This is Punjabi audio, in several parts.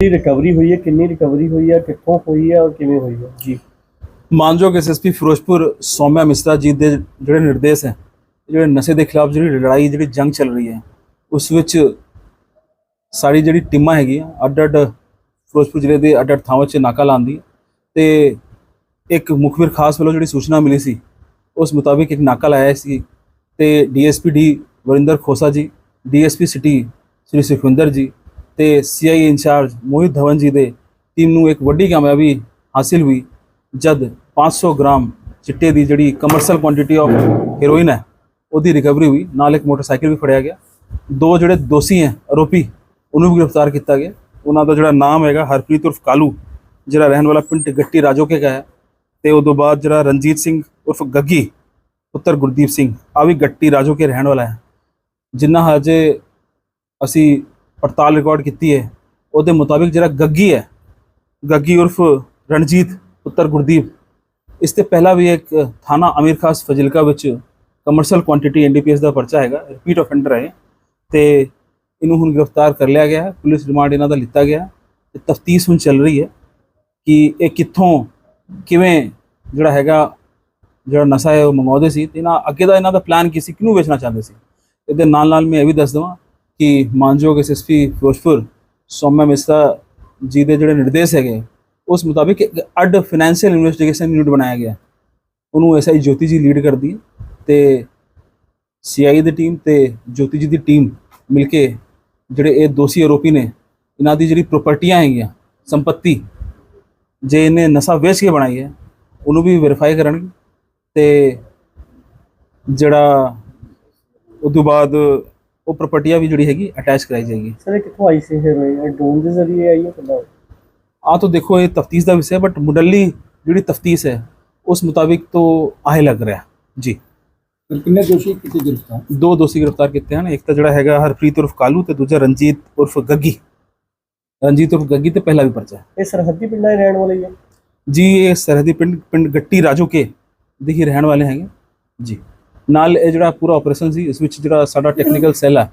ਕੀ ਰਿਕਵਰੀ ਹੋਈ ਹੈ, ਕਿੰਨੀ ਰਿਕਵਰੀ ਹੋਈ ਹੈ, ਕਿੱਥੋਂ ਹੋਈ ਹੈ ਔਰ ਕਿਵੇਂ ਹੋਈ ਹੈ? ਜੀ। ਮਾਨਯੋਗ ਐਸਐਸਪੀ ਫਿਰੋਜ਼ਪੁਰ ਸੌਮਿਆ ਮਿਸਰਾ ਜੀ ਦੇ ਜਿਹੜੇ ਨਿਰਦੇਸ਼ ਹੈ, ਜਿਹੜੇ ਨਸ਼ੇ ਦੇ ਖਿਲਾਫ ਜਿਹੜੀ ਲੜਾਈ, ਜਿਹੜੀ ਜੰਗ ਚੱਲ ਰਹੀ ਹੈ, ਉਸ ਵਿੱਚ ਸਾਰੀ ਜਿਹੜੀ ਟੀਮਾਂ ਹੈਗੀਆਂ ਅੱਡ ਅੱਡ ਫਿਰੋਜ਼ਪੁਰ ਜ਼ਿਲ੍ਹੇ ਦੇ ਅੱਡ ਅੱਡ ਥਾਵਾਂ 'ਚ ਨਾਕਾ ਲਾਉਂਦੀ ਹੈ ਤੇ ਇੱਕ ਮੁਖਬਰ ਖਾਸ ਵੱਲੋਂ ਜਿਹੜੀ ਸੂਚਨਾ ਮਿਲੀ ਸੀ, ਉਸ ਮੁਤਾਬਿਕ ਇੱਕ ਨਾਕਾ ਲਾਇਆ ਸੀ ਤੇ ਡੀਐਸਪੀ ਡੀ ਵਰਿੰਦਰ ਖੋਸਾ ਜੀ ਡੀਐਸਪੀ ਸਿਟੀ ਸ੍ਰੀ ਸੁਖਵਿੰਦਰ ਜੀ ਤੇ ਸੀਆਈ ਇੰਚਾਰਜ ਮੋਹਿਤ ਧਵਨ ਜੀ ਦੇ ਟੀਮ ਨੂੰ ਇੱਕ ਵੱਡੀ ਕਾਮਯਾਬੀ ਹਾਸਿਲ ਹੋਈ, ਜਦ 500 ਗ੍ਰਾਮ ਚਿੱਟੇ ਦੀ ਜਿਹੜੀ ਕਮਰਸ਼ੀਅਲ ਕੁਆਂਟੀਟੀ ਆਫ ਹੀਰੋਇਨ ਹੈ, ਉਹਦੀ ਰਿਕਵਰੀ ਹੋਈ, ਨਾਲ ਇੱਕ ਮੋਟਰਸਾਈਕਲ ਵੀ ਫੜਿਆ ਗਿਆ। ਦੋ ਜਿਹੜੇ ਦੋਸ਼ੀ ਹੈ, ਆਰੋਪੀ, ਉਹਨੂੰ ਵੀ ਗ੍ਰਿਫਤਾਰ ਕੀਤਾ ਗਿਆ। ਉਹਨਾਂ ਦਾ ਜਿਹੜਾ ਨਾਮ ਹੈਗਾ ਹਰਪ੍ਰੀਤ ਉਰਫ ਕਾਲੂ, ਜਿਹੜਾ ਰਹਿਣ ਵਾਲਾ ਪਿੰਡ ਗੱਟੀ ਰਾਜੋਕੇ ਦਾ ਹੈ। ਤੇ ਉਸ ਤੋਂ ਬਾਅਦ ਜਿਹੜਾ ਰਣਜੀਤ ਸਿੰਘ ਉਰਫ ਗੱਗੀ, ਪੁੱਤਰ ਗੁਰਦੀਪ ਸਿੰਘ, ਆ ਵੀ ਗੱਟੀ ਰਾਜੋਕੇ ਰਹਿਣ ਵਾਲਾ ਹੈ। ਜਿੰਨਾ ਹਜੇ ਅਸੀਂ ਪੜਤਾਲ ਰਿਕਾਰਡ ਕੀਤੀ ਹੈ। ਉਹਦੇ ਮੁਤਾਬਿਕ ਜਿਹੜਾ ਗੱਗੀ ਹੈ, ਗੱਗੀ ਉਰਫ ਰਣਜੀਤ, ਪੁੱਤਰ ਗੁਰਦੀਪ, ਇਸ ਤੇ ਪਹਿਲਾਂ ਵੀ ਇੱਕ ਥਾਣਾ ਅਮੀਰ ਖਾਸ ਫਜ਼ਿਲਕਾ ਵਿੱਚ ਕਮਰਸ਼ੀਅਲ ਕੁਆਂਟੀਟੀ ਐਨਡੀਪੀਐਸ ਦਾ ਪਰਚਾ ਹੈਗਾ ਰਿਪੀਟ ਆਫੈਂਡਰ ਹੈ ਇਹ। ਤੇ ਇਹਨੂੰ ਹੁਣ ਗ੍ਰਿਫਤਾਰ ਕਰ ਲਿਆ ਗਿਆ ਪੁਲਿਸ ਰਿਮਾਂਡ ਇਹਨਾਂ ਦਾ ਲਿੱਤਾ ਗਿਆ ਹੈ। ਤੇ ਤਫਤੀਸ਼ ਹੁਣ ਚੱਲ ਰਹੀ ਹੈ ਕਿ ਇਹ ਕਿੱਥੋਂ, ਕਿਵੇਂ ਜਿਹੜਾ ਹੈਗਾ, ਜਿਹੜਾ ਨਸ਼ਾ ਹੈ ਉਹ ਮੰਗਵਾਉਂਦੇ ਸੀ। ਤੇ ਇਹਨਾਂ ਅੱਗੇ ਦਾ ਇਹਨਾਂ ਦਾ ਪਲਾਨ ਕੀ ਸੀ, ਕਿਹਨੂੰ ਵੇਚਣਾ ਚਾਹੁੰਦੇ ਸੀ? ਇਹਦੇ ਨਾਲ ਨਾਲ ਮੈਂ ਇਹ ਵੀ ਦੱਸ ਦਵਾਂ ਕਿ ਮਾਨਯੋਗ ਐਸਐਸਪੀ ਫਿਰੋਜ਼ਪੁਰ ਸੋਮਿਆ ਮਿਸਰਾ ਜੀ ਦੇ ਜਿਹੜੇ ਨਿਰਦੇਸ਼ ਹੈਗੇ, ਉਸ ਮੁਤਾਬਿਕ ਇੱਕ ਅੱਡ ਫਾਈਨੈਂਸ਼ੀਅਲ ਇਨਵੈਸਟੀਗੇਸ਼ਨ ਯੂਨਿਟ ਬਣਾਇਆ ਗਿਆ। ਉਹਨੂੰ ਐਸਆਈ ਜੋਤੀ ਜੀ ਲੀਡ ਕਰਦੀ ਹੈ ਤੇ ਸੀਆਈ ਦੀ ਟੀਮ ਤੇ ਜੋਤੀ ਜੀ ਦੀ ਟੀਮ ਮਿਲ ਕੇ ਜਿਹੜੇ ਇਹ ਦੋਸ਼ੀ ਆਰੋਪੀ ਨੇ, ਇਹਨਾਂ ਦੀ ਜਿਹੜੀ ਪ੍ਰਾਪਰਟੀਆਂ ਹੈਗੀਆਂ, ਸੰਪਤੀ, ਜੇ ਇਹਨੇ ਨਸ਼ਾ ਵੇਚ ਕੇ ਬਣਾਈ ਹੈ, ਉਹਨੂੰ ਵੀ ਵੈਰੀਫਾਈ ਕਰਨਗੇ ਤੇ ਜਿਹੜਾ ਉਸ ਤੋਂ ਬਾਅਦ ਉਹ ਪ੍ਰਾਪਰਟੀਆਂ ਵੀ ਜਿਹੜੀ ਹੈਗੀ ਅਟੈਚ ਕਰਾਈ ਜਾਏਗੀ। ਸਰ ਇਹ ਕਿੱਥੋਂ ਆਈ ਸੀ? ਹੈਰੋਇਨ ਡਰੋਨ ਦੇ ਜ਼ਰੀਏ ਆਈ ਹੈ ਕਿੱਦਾਂ ਆ ਤਾਂ ਦੇਖੋ ਇਹ ਤਫਤੀਸ਼ ਦਾ ਵਿਸ਼ਾ ਹੈ ਬਟ ਮੁੱਢਲੀ ਜਿਹੜੀ ਤਫਤੀਸ਼ ਹੈ ਉਸ ਮੁਤਾਬਿਕ ਤੋਂ ਆਹੇ ਲੱਗ ਰਿਹਾ। ਜੀ। ਕਿੰਨੇ ਦੋਸ਼ੀ ਕੀਤੇ ਗ੍ਰਿਫਤਾਰ? ਦੋ ਦੋਸ਼ੀ ਗ੍ਰਿਫਤਾਰ ਕੀਤੇ ਹਨ। ਇੱਕ ਤਾਂ ਜਿਹੜਾ ਹੈਗਾ ਹਰਪ੍ਰੀਤ ਉਰਫ ਕਾਲੂ ਤੇ ਦੂਜਾ ਰਣਜੀਤ ਉਰਫ ਗੱਗੀ। ਰਣਜੀਤ ਉਰਫ ਗੱਗੀ ਤੇ ਪਹਿਲਾ ਵੀ ਪਰਚਾ ਹੈ। ਇਹ ਸਰਹੱਦੀ ਪਿੰਡਾਂ ਦੇ ਰਹਿਣ ਵਾਲੇ ਹੀ ਹੈ ਜੀ ਇਹ ਸਰਹੱਦੀ ਪਿੰਡ ਪਿੰਡ ਗੱਟੀ ਰਾਜੋਕੇ ਦੇ ਹੀ ਰਹਿਣ ਵਾਲੇ ਹੈਗੇ। ਜੀ। ਨਾਲ ਇਹ ਜਿਹੜਾ ਪੂਰਾ ਆਪਰੇਸ਼ਨ ਸੀ, ਇਸ ਵਿੱਚ ਜਿਹੜਾ ਸਾਡਾ ਟੈਕਨੀਕਲ ਸੈੱਲ ਹੈ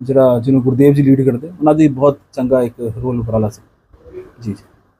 ਜਿਹੜਾ ਜਿਹਨੂੰ ਗੁਰਦੇਵ ਜੀ ਲੀਡ ਕਰਦੇ, ਉਹਨਾਂ ਦੀ ਬਹੁਤ ਚੰਗਾ ਇੱਕ ਰੋਲ ਉਪਰਾਲਾ ਸੀ। ਜੀ ਜੀ।